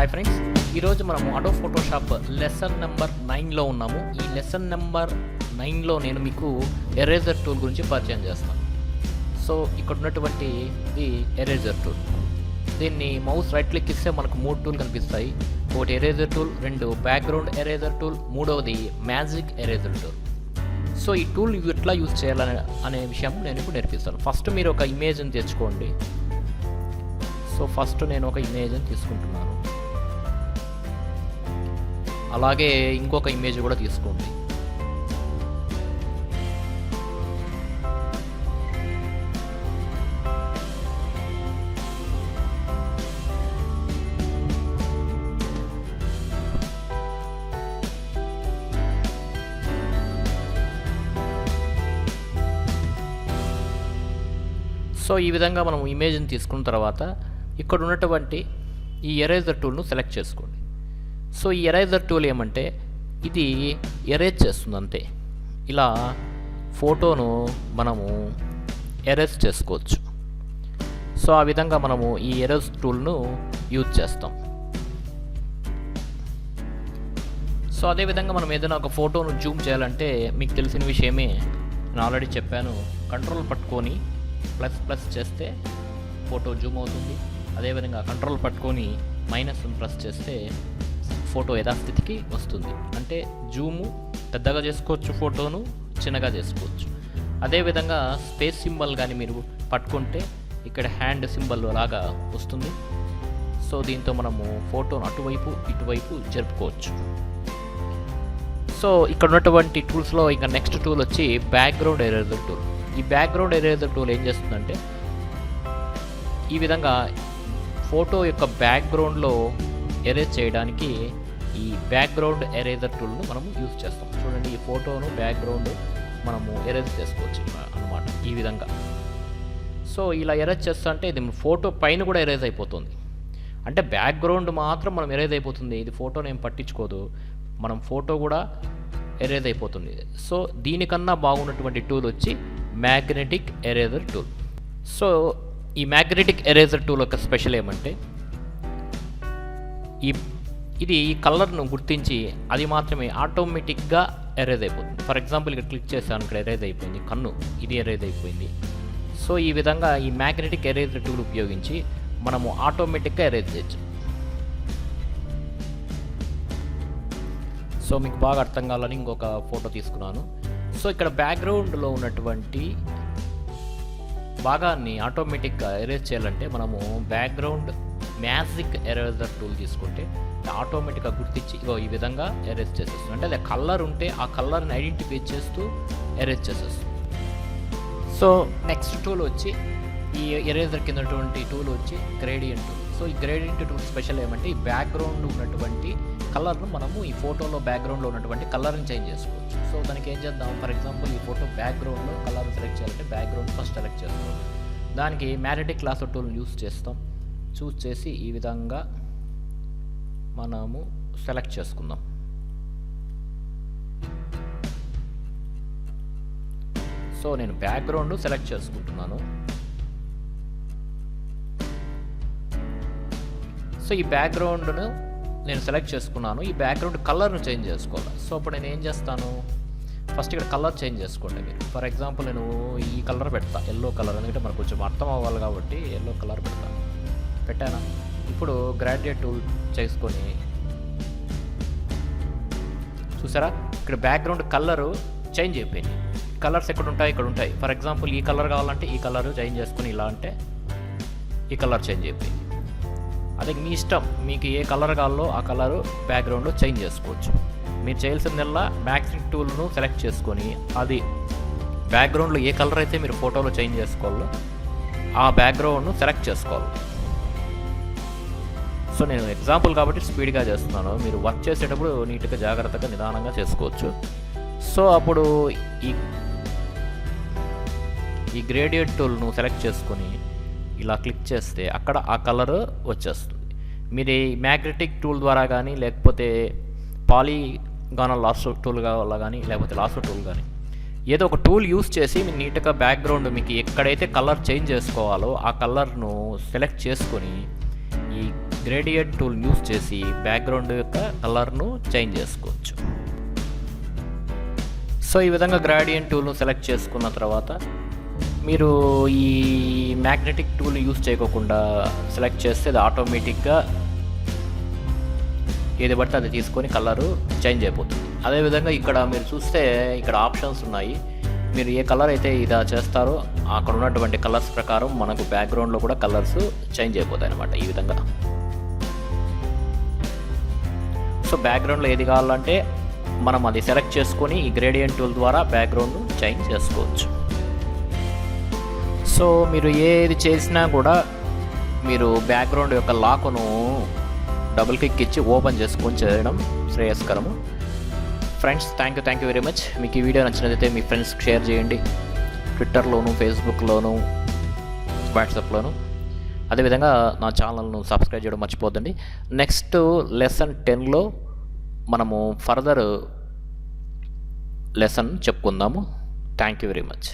Hi friends ఈరోజు మనం auto Photoshop lesson number నైన్లో ఉన్నాము. ఈ లెసన్ నెంబర్ నైన్లో నేను మీకు ఎరేజర్ టూల్ గురించి పరిచయం చేస్తాను. సో ఇక్కడ ఉన్నటువంటి ఇది ఎరేజర్ టూల్ దీన్ని మౌస్ రైట్ క్లిక్ ఇస్తే మనకు మూడు టూల్ కనిపిస్తాయి. ఒకటి ఎరేజర్ టూల్ రెండు బ్యాక్గ్రౌండ్ ఎరేజర్ టూల్ మూడవది మ్యాజిక్ ఎరేజర్ టూల్ సో ఈ టూల్ ఎట్లా యూజ్ చేయాలని అనే విషయం నేను ఇప్పుడు నేర్పిస్తాను. ఫస్ట్ మీరు ఒక ఇమేజ్ని తెచ్చుకోండి. సో ఫస్ట్ నేను ఒక ఇమేజ్ని తీసుకుంటున్నాను. అలాగే ఇంకొక ఇమేజ్ కూడా తీసుకోండి. సో ఈ విధంగా మనం ఇమేజ్ని తీసుకున్న తర్వాత ఇక్కడ ఉన్నటువంటి ఈ ఎరేజర్ టూల్ను సెలెక్ట్ చేసుకోండి. సో ఈ ఎరైజర్ టూల్ ఏమంటే ఇది ఎరేజ్ చేస్తుంది అంతే. ఇలా ఫోటోను మనము ఎరేజ్ చేసుకోవచ్చు. సో ఆ విధంగా మనము ఈ ఎరేజ్ టూల్ను యూజ్ చేస్తాం. సో అదేవిధంగా మనం ఏదైనా ఒక ఫోటోను జూమ్ చేయాలంటే మీకు తెలిసిన విషయమే నేను ఆల్రెడీ చెప్పాను. కంట్రోల్ పట్టుకొని ప్లస్ ప్లస్ చేస్తే ఫోటో జూమ్ అవుతుంది. అదేవిధంగా కంట్రోల్ పట్టుకొని మైనస్ ప్రెస్ చేస్తే ఫోటో యథాస్థితికి వస్తుంది. అంటే జూము పెద్దగా చేసుకోవచ్చు ఫోటోను చిన్నగా చేసుకోవచ్చు. అదేవిధంగా స్పేస్ సింబల్ కానీ మీరు పట్టుకుంటే ఇక్కడ హ్యాండ్ సింబల్ లాగా వస్తుంది. సో దీంతో మనము ఫోటోను అటువైపు ఇటువైపు జరుపుకోవచ్చు. సో ఇక్కడ ఉన్నటువంటి టూల్స్లో ఇంకా నెక్స్ట్ టూల్ వచ్చి బ్యాక్గ్రౌండ్ ఎరేజర్ టూల్. ఈ బ్యాక్గ్రౌండ్ ఎరేజర్ టూల్ ఏం చేస్తుందంటే ఈ విధంగా ఫోటో యొక్క బ్యాక్గ్రౌండ్లో ఎరేజ్ చేయడానికి ఈ బ్యాక్గ్రౌండ్ ఎరేజర్ టూల్ను మనం యూజ్ చేస్తాం. చూడండి ఈ ఫోటోను బ్యాక్గ్రౌండ్ మనము ఎరేజ్ చేసుకోవచ్చు అనమాట ఈ విధంగా. సో ఇలా ఎరేజ్ చేస్తా అంటే ఇది ఫోటో పైన కూడా ఎరేజ్ అయిపోతుంది. అంటే బ్యాక్గ్రౌండ్ మాత్రం మనం ఎరేజ్ అయిపోతుంది. ఇది ఫోటోని ఏం పట్టించుకోదు. మనం ఫోటో కూడా ఎరేజ్ అయిపోతుంది. సో దీనికన్నా బాగున్నటువంటి టూల్ వచ్చి మ్యాగ్నెటిక్ ఎరేజర్ టూల్ సో ఈ మ్యాగ్నెటిక్ ఎరేజర్ టూల్ యొక్క స్పెషల్ ఏమంటే ఈ ఇది ఈ కలర్ను గుర్తించి అది మాత్రమే ఆటోమేటిక్గా ఎరేజ్ అయిపోతుంది. ఫర్ ఎగ్జాంపుల్ ఇక్కడ క్లిక్ చేశాను ఇక్కడ ఎరేజ్ అయిపోయింది. కన్ను ఇది ఎరేజ్ అయిపోయింది. సో ఈ విధంగా ఈ మ్యాగ్నెటిక్ ఎరేజర్ టూల్ ఉపయోగించి మనము ఆటోమేటిక్గా ఎరేజ్ చేయొచ్చు. సో మీకు బాగా అర్థం కావాలని ఇంకొక ఫోటో తీసుకున్నాను. సో ఇక్కడ బ్యాక్గ్రౌండ్లో ఉన్నటువంటి భాగాన్ని ఆటోమేటిక్గా ఎరేజ్ చేయాలంటే మనము బ్యాక్గ్రౌండ్ మ్యాజిక్ ఎరేజర్ టూల్ తీసుకుంటే ఆటోమేటిక్గా గుర్తించి ఇగో ఈ విధంగా ఎరేజ్ చేసేస్తుంది. అంటే అదే కలర్ ఉంటే ఆ కలర్ని ఐడెంటిఫై చేస్తూ ఎరేజ్ చేసేస్తుంది. సో నెక్స్ట్ టూల్ వచ్చి ఈ ఎరేజర్ కిందటువంటి టూల్ వచ్చి గ్రేడియంట్ టూల్. సో ఈ గ్రేడియంట్ టూల్ స్పెషల్ ఏమంటే ఈ బ్యాక్గ్రౌండ్ ఉన్నటువంటి కలర్ను మనము ఈ ఫోటోలో బ్యాక్గ్రౌండ్లో ఉన్నటువంటి కలర్ని చేంజ్ చేసుకోవచ్చు. సో దానికి ఏం చేద్దాం? ఫర్ ఎగ్జాంపుల్ ఈ ఫోటో బ్యాక్గ్రౌండ్లో కలర్ సెలెక్ట్ చేయాలంటే బ్యాక్గ్రౌండ్ ఫస్ట్ సెలెక్ట్ చేస్తాం దానికి మ్యాగ్నెటిక్ క్లాస్ టూల్ని యూస్ చేస్తాం. చూస్ చేసి ఈ విధంగా మనము సెలెక్ట్ చేసుకుందాం. సో నేను బ్యాక్గ్రౌండ్ సెలెక్ట్ చేసుకుంటున్నాను. సో ఈ బ్యాక్గ్రౌండ్ను నేను సెలెక్ట్ చేసుకున్నాను. ఈ బ్యాక్గ్రౌండ్ కలర్ను చేంజ్ చేసుకోవాలి. సో అప్పుడు నేను ఏం చేస్తాను? ఫస్ట్ ఇక్కడ కలర్ చేంజ్ చేసుకోండి మీరు. ఫర్ ఎగ్జాంపుల్ నేను ఈ కలర్ పెడతా. Yellow colour. ఎందుకంటే మనకు కొంచెం అర్థం అవ్వాలి కాబట్టి ఎల్లో కలర్ పెడతాను. పెట్టానా. ఇప్పుడు గ్రాడ్యుయేట్ టూల్ చేసుకొని చూసారా? ఇక్కడ బ్యాక్గ్రౌండ్ కలరు చేంజ్ అయిపోయింది. కలర్స్ ఎక్కడ ఉంటాయి ఇక్కడ ఉంటాయి ఫర్ ఎగ్జాంపుల్ ఈ కలర్ కావాలంటే ఈ కలర్ చేంజ్ చేసుకుని ఇలా అంటే ఈ కలర్ చేంజ్ అయిపోయింది. అదే మీ ఇష్టం. మీకు ఏ కలర్ కావాలో ఆ కలర్ బ్యాక్గ్రౌండ్లో చేంజ్ చేసుకోవచ్చు. మీరు చేయాల్సిందల్లా మ్యాక్సింగ్ టూల్ను సెలెక్ట్ చేసుకొని అది బ్యాక్గ్రౌండ్లో ఏ కలర్ అయితే మీరు ఫోటోలో చేంజ్ చేసుకోవాలో ఆ బ్యాక్గ్రౌండ్ను సెలెక్ట్ చేసుకోవాలి. సో నేను ఎగ్జాంపుల్ కాబట్టి స్పీడ్గా చేస్తున్నాను. మీరు వర్క్ చేసేటప్పుడు నీట్గా జాగ్రత్తగా నిదానంగా చేసుకోవచ్చు. సో అప్పుడు ఈ ఈ గ్రేడియంట్ టూల్ను సెలెక్ట్ చేసుకొని ఇలా క్లిక్ చేస్తే అక్కడ ఆ కలర్ వచ్చేస్తుంది. మీరు ఈ మ్యాగ్నెటిక్ టూల్ ద్వారా కానీ లేకపోతే పాలిగానల్ లాస్ట్ టూల్ వల్ల కానీ లేకపోతే లాస్ట్ టూల్ కానీ ఏదో ఒక టూల్ యూస్ చేసి మీరు నీట్గా బ్యాక్గ్రౌండ్ మీకు ఎక్కడైతే కలర్ చేంజ్ చేసుకోవాలో ఆ కలర్ను సెలెక్ట్ చేసుకొని ఈ గ్రేడియంట్ టూల్ యూస్ చేసి బ్యాక్గ్రౌండ్ యొక్క కలర్ను చేంజ్ చేసుకోవచ్చు. సో ఈ విధంగా గ్రాడియంట్ టూల్ను సెలెక్ట్ చేసుకున్న తర్వాత మీరు ఈ మ్యాగ్నెటిక్ టూల్ యూస్ చేయకోకుండా సెలెక్ట్ చేస్తే అది ఆటోమేటిక్గా ఏది పడితే అది తీసుకొని కలరు చేంజ్ అయిపోతుంది. అదేవిధంగా ఇక్కడ మీరు చూస్తే ఇక్కడ ఆప్షన్స్ ఉన్నాయి. మీరు ఏ కలర్ అయితే ఇదా చేస్తారో అక్కడ ఉన్నటువంటి కలర్స్ ప్రకారం మనకు బ్యాక్గ్రౌండ్లో కూడా కలర్స్ చేంజ్ అయిపోతాయి అనమాట ఈ విధంగా. సో బ్యాక్గ్రౌండ్లో ఏది కావాలంటే మనం అది సెలెక్ట్ చేసుకొని ఈ గ్రేడియంట్ టూల్ ద్వారా బ్యాక్గ్రౌండ్ చేంజ్ చేసుకోవచ్చు. సో మీరు ఏది చేసినా కూడా మీరు బ్యాక్గ్రౌండ్ యొక్క లాకును డబుల్ క్లిక్ ఇచ్చి ఓపెన్ చేసుకొని చేయడం శ్రేయస్కరము. Friends thank you thank you very much మీకు ఈ వీడియో నచ్చినట్లయితే మీ ఫ్రెండ్స్కి షేర్ చేయండి. ట్విట్టర్లోను ఫేస్బుక్లోను వాట్సాప్లోను అదేవిధంగా నా ఛానల్ను సబ్స్క్రైబ్ చేయడం మర్చిపోద్దండి నెక్స్ట్ లెసన్ టెన్లో మనము further lesson చెప్పుకుందాము. Thank you very much.